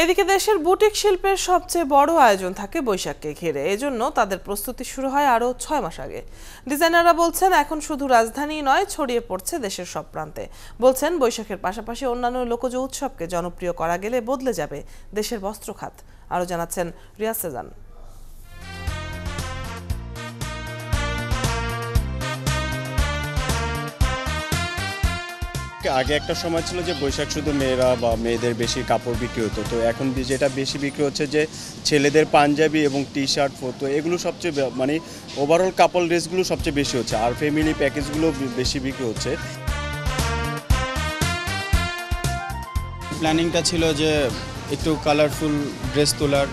এদিকে দেশের বুটিক শিল্পের সবচেয়ে বড় আয়োজন থাকে বৈশাখকে ঘিরে। এজন্য তাদের প্রস্তুতি শুরু হয় আরও ছয় মাস আগে। ডিজাইনাররা বলছেন, এখন শুধু রাজধানী নয়, ছড়িয়ে পড়ছে দেশের সব প্রান্তে। বলছেন, বৈশাখের পাশাপাশি অন্যান্য লোকজ উৎসবকে জনপ্রিয় করা গেলে বদলে যাবে দেশের বস্ত্র খাত আরও জানাচ্ছেন রিয়াজ সেজান। আগে একটা সময় ছিল যে বৈশাখ শুধু মেয়েরা বা মেয়েদের বেশি কাপড় বিক্রি হতো। তো এখন যেটা বেশি বিক্রি হচ্ছে যে ছেলেদের পাঞ্জাবি এবং টি শার্ট ফতো, এগুলো সবচেয়ে মানে ওভারঅল কাপড় ড্রেসগুলো সবচেয়ে বেশি হচ্ছে আর ফ্যামিলি প্যাকেজগুলো বেশি বিক্রি হচ্ছে। প্ল্যানিংটা ছিল যে একটু কালারফুল ড্রেস তোলার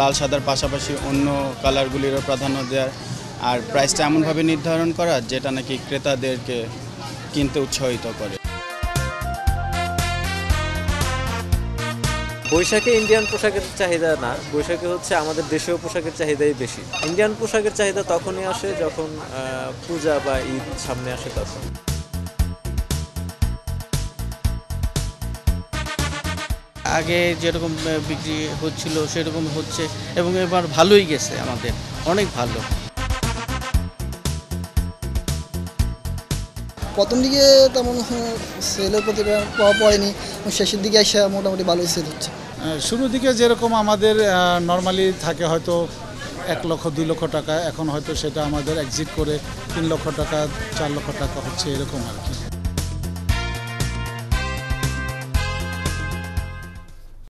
লাল সাদার পাশাপাশি অন্য কালারগুলিরও প্রাধান্য দেওয়ার। আর প্রাইসটা এমনভাবে নির্ধারণ করা যেটা নাকি ক্রেতাদেরকে কিনতে উৎসাহিত করে। বৈশাখে ইন্ডিয়ান পোশাকের চাহিদা না, বৈশাখে হচ্ছে আমাদের দেশীয় পোশাকের চাহিদাই বেশি। ইন্ডিয়ান পোশাকের চাহিদা তখনই আসে যখন পূজা বা ঈদ সামনে আসে তখন। আগে যেরকম বিক্রি হচ্ছিল সেরকম হচ্ছে এবং এবার ভালোই গেছে আমাদের, অনেক ভালো। প্রথম দিকে তেমন সেলের প্রতি প্রভাব পড়েনি শেষের দিকে এসে মোটামুটি ভালোই সেল হচ্ছে। শুরুর দিকে যেরকম আমাদের নর্মালি থাকে হয়তো এক লক্ষ, দুই লক্ষ টাকা, এখন হয়তো সেটা আমাদের এক্সিট করে তিন লক্ষ টাকা, চার লক্ষ টাকা হচ্ছে এরকম আর কি।